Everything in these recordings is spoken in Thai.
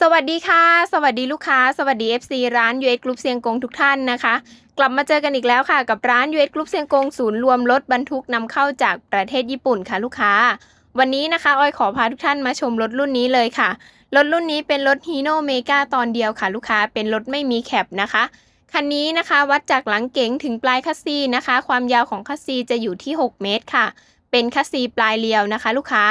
สวัสดีค่ะ สวัสดีลูกค้า สวัสดี FC ร้าน US Group เซียงกงทุกท่านนะคะ กลับมาเจอกันอีกแล้วค่ะ กับร้าน US Group เซียงกงศูนย์รวมรถบรรทุกนำเข้าจากประเทศญี่ปุ่นค่ะลูกค้า วันนี้นะคะออยขอพาทุกท่านมาชมรถรุ่นนี้เลยค่ะ รถรุ่นนี้เป็นรถ Hino Mega ตอนเดียวค่ะ ลูกค้าเป็นรถไม่มีแคปนะคะ คันนี้นะคะวัดจากหลังเก๋งถึงปลายคัสซีนะคะ ความยาวของคัสซีจะอยู่ที่ 6 เมตรค่ะ เป็นคัสซีปลายเรียวนะคะ ลูกค้า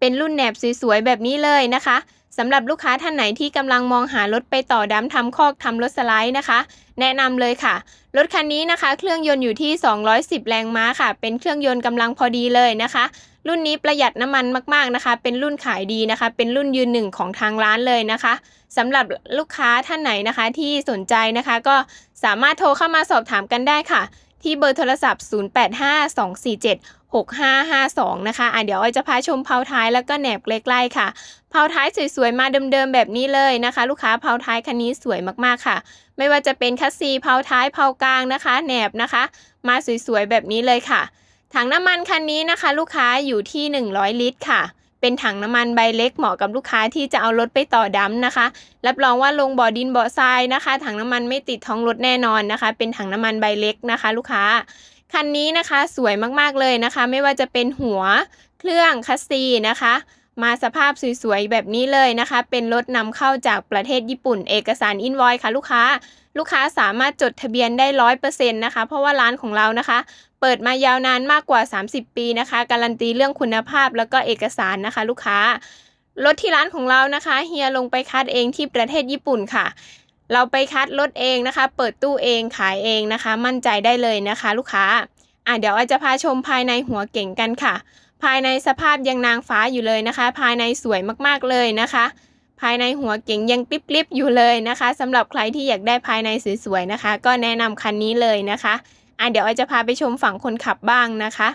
เป็นรุ่นแหนบสวยๆแบบนี้เลยนะคะ สำหรับลูกค้าท่านไหนที่กำลังมองหารถไปต่อดำทำคอกทำรถสไลด์นะคะ แนะนำเลยค่ะ รถคันนี้นะคะ เครื่องยนต์อยู่ที่ 210 แรงม้าค่ะ เป็นเครื่องยนต์กำลังพอดีเลยนะคะ รุ่นนี้ประหยัดน้ำมันมากๆนะคะ เป็นรุ่นขายดีนะคะ เป็นรุ่นยืนหนึ่งของทางร้านเลยนะคะสำหรับลูกค้าท่านไหนนะคะที่สนใจนะคะ ก็สามารถโทรเข้ามาสอบถามกันได้ค่ะ ที่เบอร์โทรศัพท์ 085247 6552 นะคะอะเดี๋ยวออยจะพาชมเพาท้ายแล้วก็แหนบใกล้ๆค่ะเพาท้ายสวยๆ มาเดิมๆแบบนี้เลยนะคะ ลูกค้าเพาท้ายคันนี้สวยมากๆค่ะ ไม่ว่าจะเป็นคัสซีเพาท้ายเพากลางนะคะแหนบนะคะ มาสวยๆแบบนี้เลยค่ะ ถังน้ำมันคันนี้นะคะ ลูกค้าอยู่ที่ 100 ลิตรค่ะเป็นถังน้ำมันใบเล็กเหมาะกับลูกค้าที่จะเอารถไปต่อดำนะคะ รับรองว่าลงบ่อดินบ่อทรายนะคะ ถังน้ำมันไม่ติดท้องรถแน่นอนนะคะ เป็นถังน้ำมันใบเล็กนะคะ ลูกค้า คันนี้นะคะสวยมากๆเลยนะคะ ไม่ว่าจะเป็นหัวเครื่องคัสซีนะคะ มาสภาพสวยๆแบบนี้เลยนะคะ เป็นรถนำเข้าจากประเทศญี่ปุ่น เอกสารอินวอยค่ะลูกค้า ลูกค้าสามารถจดทะเบียนได้ร้อยเปอร์เซ็นต์นะคะ เพราะว่าร้านของเรานะคะ เปิดมายาวนานมากกว่า 30 ปีนะคะ การันตีเรื่องคุณภาพแล้วก็เอกสารนะคะ ลูกค้ารถที่ร้านของเรานะคะเฮียลงไปคัดเองที่ประเทศญี่ปุ่นค่ะ เราไปคัดรถเองนะคะ เปิดตู้เองขายเองนะคะ มั่นใจได้เลยนะคะ ลูกค้าอะเดี๋ยวอาจจะพาชมภายในหัวเก่งกันค่ะ ภายในสภาพยังนางฟ้าอยู่เลยนะคะ ภายในสวยมากๆเลยนะคะ ภายในหัวเก่งยังกริบๆอยู่เลยนะคะสำหรับใครที่อยากได้ภายในสวยๆนะคะ ก็แนะนำคันนี้เลยนะคะอะเดี๋ยวอาจจะพาไปชมฝั่งคนขับบ้างนะคะ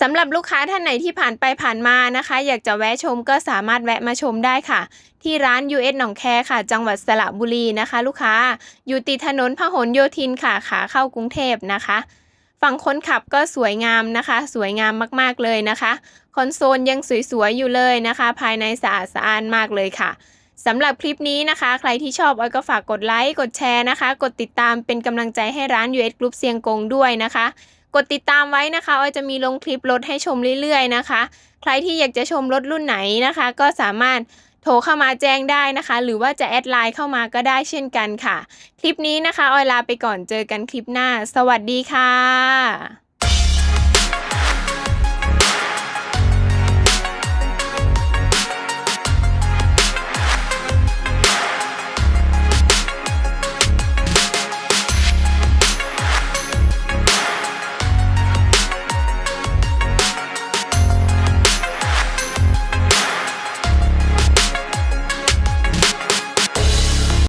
สำหรับลูกค้าท่านไหนที่ผ่านไปผ่านมานะคะ อยากจะแวะชมก็สามารถแวะมาชมได้ค่ะ ที่ร้าน US หนองแคค่ะ จังหวัดสระบุรีนะคะ ลูกค้าอยู่ติดถนนพหลโยธินค่ะขาเข้ากรุงเทพนะคะ ฝั่งคนขับก็สวยงามนะคะ สวยงามมากๆเลยนะคะ คอนโซลยังสวยๆอยู่เลยนะคะ ภายในสะอาดสะอ้านมากเลยค่ะสำหรับคลิปนี้นะคะ ใครที่ชอบออยก็ฝากกดไลค์กดแชร์นะคะ กดติดตามเป็นกำลังใจให้ร้าน US Group เซียงกงด้วยนะคะ กดติดตามไว้นะคะออยจะมีลงคลิปรถให้ชมเรื่อยๆนะคะ ใครที่อยากจะชมรถรุ่นไหนนะคะ ก็สามารถโทรเข้ามาแจ้งได้นะคะ หรือว่าจะแอดไลน์เข้ามาก็ได้เช่นกันค่ะ คลิปนี้นะคะออยลาไปก่อนเจอกันคลิปหน้า สวัสดีค่ะ